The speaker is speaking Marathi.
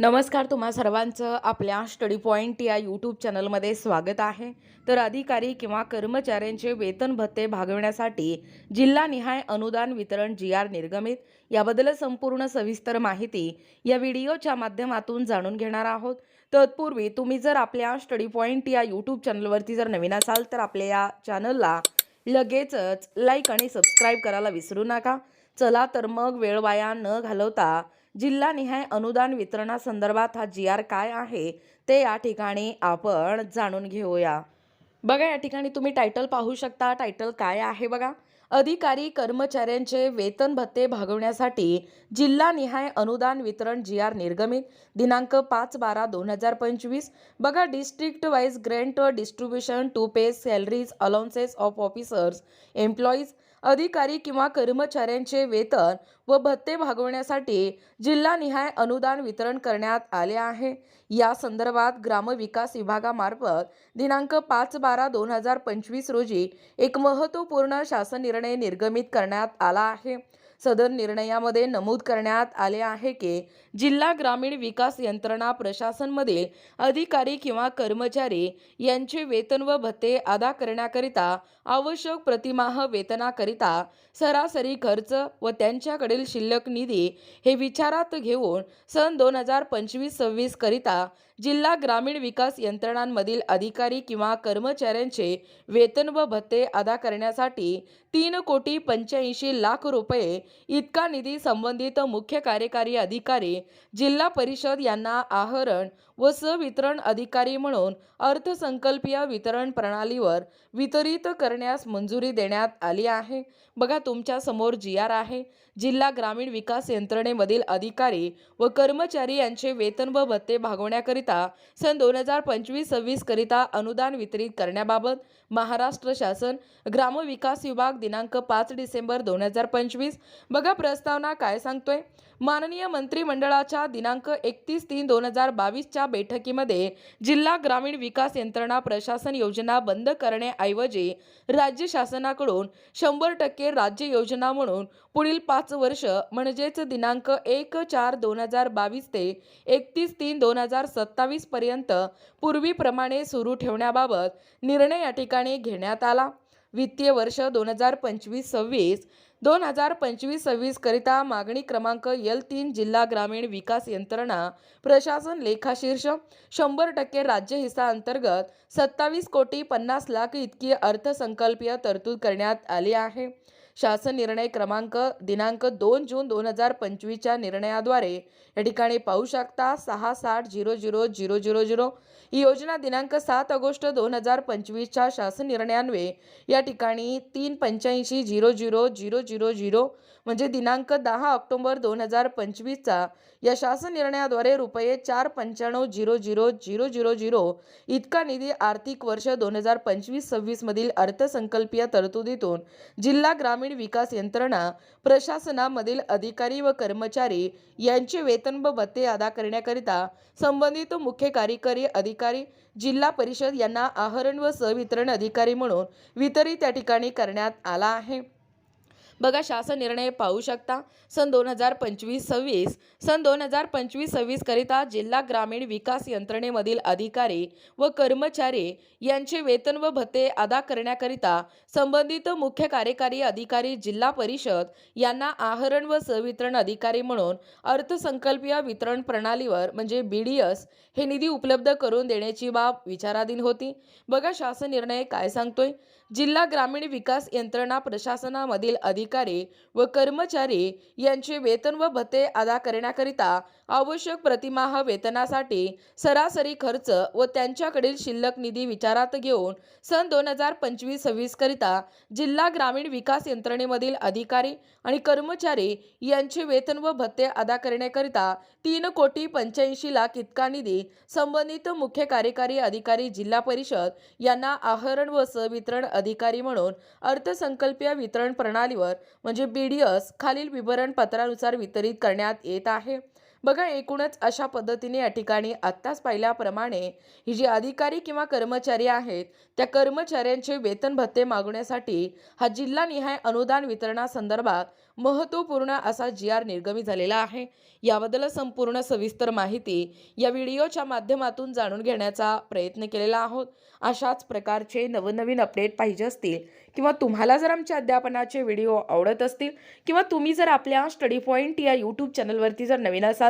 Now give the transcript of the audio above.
नमस्कार तुम्हा सर्वांचं आपल्या स्टडी पॉईंट या यूट्यूब चॅनलमध्ये स्वागत आहे. तर अधिकारी किंवा कर्मचाऱ्यांचे वेतन भत्ते भागविण्यासाठी जिल्हानिहाय अनुदान वितरण जी आर निर्गमित. याबद्दल संपूर्ण सविस्तर माहिती या व्हिडिओच्या माध्यमातून जाणून घेणार आहोत. तत्पूर्वी तुम्ही जर आपल्या स्टडी पॉईंट या यूट्यूब चॅनलवरती जर नवीन असाल तर आपल्या या चॅनलला लगेचच लाईक आणि सबस्क्राईब करायला विसरू नका. चला तर मग वेळ वाया न घालवता जिल्हानिहाय अनुदान वितरणासंदर्भात हा जी आर काय आहे ते या ठिकाणी आपण जाणून घेऊया. बघा या ठिकाणी तुम्ही टायटल पाहू शकता. टायटल काय आहे बघा? अधिकारी कर्मचाऱ्यांचे वेतन भत्ते भागवण्यासाठी जिल्हानिहाय अनुदान वितरण जी आर निर्गमित. दिनांक पाच बारा दोन हजार पंचवीस. बघा district wise grant distribution to pay salaries allowances of officers employees अधिकारी किंवा कर्मचाऱ्यांचे वेतन व भत्ते भागवण्यासाठी जिल्हानिहाय अनुदान वितरण करण्यात आले आहे. या संदर्भात ग्रामविकास विभागामार्फत दिनांक पाच बारा दोन हजार पंचवीस रोजी एक महत्त्वपूर्ण शासन निर्णय निर्गमित करण्यात आला आहे. सदर निर्णयामध्ये नमूद करण्यात आले आहे की जिल्हा ग्रामीण विकास यंत्रणा प्रशासनमधील अधिकारी किंवा कर्मचारी यांचे वेतन व भत्ते अदा करण्याकरिता आवश्यक प्रतिमाह वेतनाकरिता सरासरी खर्च व त्यांच्याकडील शिल्लक निधी हे विचारात घेऊन सन दोन हजार पंचवीस सव्वीस करिता जिल्हा ग्रामीण विकास यंत्रणांमधील अधिकारी किंवा कर्मचाऱ्यांचे वेतन व भत्ते अदा करण्यासाठी तीन कोटी पंच्याऐंशी लाख रुपये इतका निधी संबंधित मुख्य कार्यकारी अधिकारी जिल्हा परिषद यांना आहरण व सवितरण अधिकारी म्हणून अर्थसंकल्पीय वितरण प्रणालीवर वितरित करण्यास मंजुरी देण्यात आली आहे. बघा तुमच्यासमोर जी आर आहे जिल्हा ग्रामीण विकास यंत्रणेमधील अधिकारी व कर्मचारी यांचे वेतन व भत्ते भागवण्याकरिता सन दोन हजार पंचवीस सव्वीस करिता अनुदान वितरित करण्याबाबत महाराष्ट्र शासन ग्रामविकास विभाग दिनांक पाच डिसेंबर दोन हजार पंचवीस बघा प्रस्तावना काय सांगतोय? माननीय मंत्रिमंडळाच्या दिनांक एकतीस तीन दोन हजार बावीसच्या बैठकीमध्ये जिल्हा ग्रामीण विकास यंत्रणा प्रशासन योजना बंद करण्याऐवजी राज्य शासनाकडून शंभर टक्के राज्य योजना म्हणून पुढील पाच वर्ष म्हणजेच दिनांक एक चार दोन हजार बावीस ते एकतीस तीन दोन हजार सत्तावीस पर्यंत पूर्वीप्रमाणे सुरू ठेवण्याबाबत निर्णय या ठिकाणी घेण्यात आला. वित्तीय वर्ष दोन हजार पंचवीस सव्वीस दोन हजार पंचवीस सव्वीस करिता मागणी क्रमांक यल तीन जिल्हा ग्रामीण विकास यंत्रणा प्रशासन लेखाशीर्ष शंभर टक्के राज्य हिस्सा अंतर्गत सत्तावीस कोटी पन्नास लाख इतकी अर्थसंकल्पीय तरतूद करण्यात आली आहे. शासन निर्णय क्रमांक दिनांक दोन जून दोन हजार पंचवीसच्या निर्णयाद्वारे या ठिकाणी पाहू शकता सहा साठ zero zero zero zero zero ही योजना दिनांक सात ऑगस्ट दोन हजार पंचवीसच्या शासन निर्णयान्वये या ठिकाणी तीन पंच्याऐंशी zero zero zero zero zero म्हणजे दिनांक दहा ऑक्टोबर दोन हजार पंचवीसचा या शासन निर्णयाद्वारे रुपये चार पंच्याण्णव zero zero zero zero zero इतका निधी आर्थिक वर्ष दोन हजार पंचवीस सव्वीसमधील अर्थसंकल्पीय तरतुदीतून जिल्हा ग्रामीण ग्रामीण विकास यंत्रणा प्रशासनामधील अधिकारी व कर्मचारी यांचे वेतन व भत्ते अदा करण्याकरिता संबंधित मुख्य कार्यकारी अधिकारी जिल्हा परिषद यांना आहरण व सवितरण अधिकारी म्हणून वितरित या ठिकाणी करण्यात आला आहे. बघा शासन निर्णय पाहू शकता. सन दोन हजार पंचवीस सव्वीस सन दोन हजार पंचवीस सव्वीसकरिता जिल्हा ग्रामीण विकास यंत्रणेमधील अधिकारी व कर्मचारी यांचे वेतन व भत्ते अदा करण्याकरिता संबंधित मुख्य कार्यकारी अधिकारी जिल्हा परिषद यांना आहरण व सवितरण अधिकारी म्हणून अर्थसंकल्पीय वितरण प्रणालीवर म्हणजे बी डी एस हे निधी उपलब्ध करून देण्याची बाब विचाराधीन होती. बघा शासन निर्णय काय सांगतोय? जिल्हा ग्रामीण विकास यंत्रणा प्रशासनामधील अधिकारी व कर्मचारी यांचे वेतन व भत्ते अदा करण्याकरिता आवश्यक प्रतिमाह वेतनासाठी सरासरी खर्च व त्यांच्याकडील शिल्लक निधी विचारात घेऊन सन दोन हजार पंचवीस सव्वीस करिता जिल्हा ग्रामीण विकास यंत्रणेमधील अधिकारी आणि कर्मचारी यांचे वेतन व भत्ते अदा करण्याकरिता तीन कोटी पंच्याऐंशी लाख इतका निधी संबंधित मुख्य कार्यकारी अधिकारी जिल्हा परिषद यांना आहरण व सवितरण अधिकारी म्हणून अर्थसंकल्पीय वितरण प्रणालीवर म्हणजे बी डी एस खालील विवरणपत्रानुसार वितरित करण्यात येत आहे. बघा एकूणच अशा पद्धतीने या ठिकाणी आत्ताच पाहिल्याप्रमाणे ही जी अधिकारी किंवा कर्मचारी आहेत त्या कर्मचाऱ्यांचे वेतन भत्ते मागण्यासाठी हा जिल्हानिहाय अनुदान वितरणासंदर्भात महत्त्वपूर्ण असा जी आर निर्गमी झालेला आहे. याबद्दल संपूर्ण सविस्तर माहिती या व्हिडिओच्या माध्यमातून जाणून घेण्याचा प्रयत्न केलेला आहोत. अशाच प्रकारचे नवनवीन अपडेट पाहिजे असतील किंवा तुम्हाला जर आमच्या अध्यापनाचे व्हिडिओ आवडत असतील किंवा तुम्ही जर आपल्या स्टडी पॉईंट या यूट्यूब चॅनलवरती जर नवीन असाल